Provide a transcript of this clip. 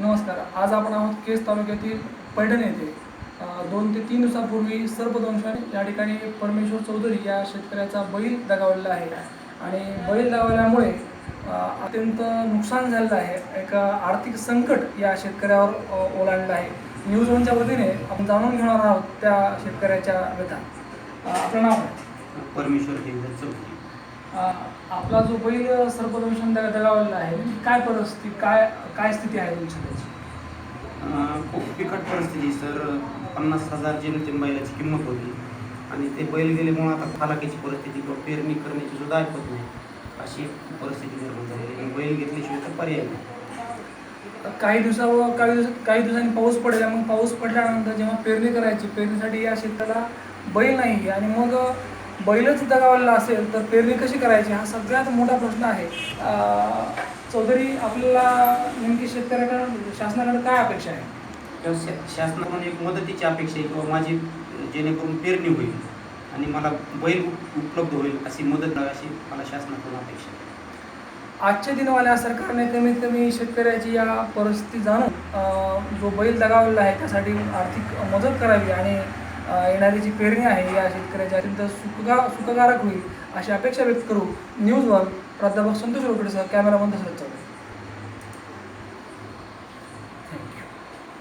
नमस्कार. आज आपण आहोत केस तालुक्यातील पैठण येथे. दोन ते तीन दिवसापूर्वी सर्पदंशाने या ठिकाणी परमेश्वर चौधरी या शेतकऱ्याचा बैल दगावलेला आहे. आणि बैल दगावल्यामुळे अत्यंत नुकसान झालेलं आहे. एक आर्थिक संकट या शेतकऱ्यावर ओलांडलं आहे. न्यूज वनच्या वतीने आपण जाणून घेणार आहोत त्या शेतकऱ्याच्या व्यथा. आपलं नाव? परमेश्वर चौधरी. आपला जो बैल सर्पदंशन दगा दगावलेला आहे काय परिस्थिती काय काय स्थिती आहे तुमची त्याची? खूप बिकट परिस्थिती सर. पन्नास हजार जेमतेम बैलाची किंमत होती. आणि ते बैल गेल्यामुळे आता फालाकीची परिस्थिती किंवा पेरणी करण्याची सुद्धा ऐकत नाही. अशी परिस्थिती निर्माण झालेली आहे. बैल घेतल्याशिवाय तर पर्याय नाही. काही दिवसावर काही दिवस काही दिवसांनी पाऊस पडला. मग पाऊस पडल्यानंतर जेव्हा पेरणी करायची पेरणीसाठी या शेताला बैल नाही आणि मग बैलच दगावलेला असेल तर पेरणी कशी करायची? हा सगळ्यात मोठा प्रश्न आहे. चौधरी आपल्याला नेमकी शेतकऱ्याकडे शासनाकडे काय अपेक्षा आहे? शासनाकडून एक मदतीची अपेक्षा आहे किंवा माझी जेणेकरून पेरणी होईल आणि मला बैल उप- उपलब्ध होईल अशी मदत अशी मला शासनाकडून अपेक्षा आहे. आजच्या दिनवाल्या सरकारने कमीत कमी शेतकऱ्याची या परिस्थिती जाणून जो बैल दगावलेला आहे त्यासाठी आर्थिक मदत करावी आणि येणारी जी पेरणी आहे या शेतकऱ्याची अत्यंत सुखगा सुखकारक होईल अशी अपेक्षा व्यक्त करू. न्यूज वन प्राध्यापक संतोष रोकडेसह कॅमेरामन दशरथ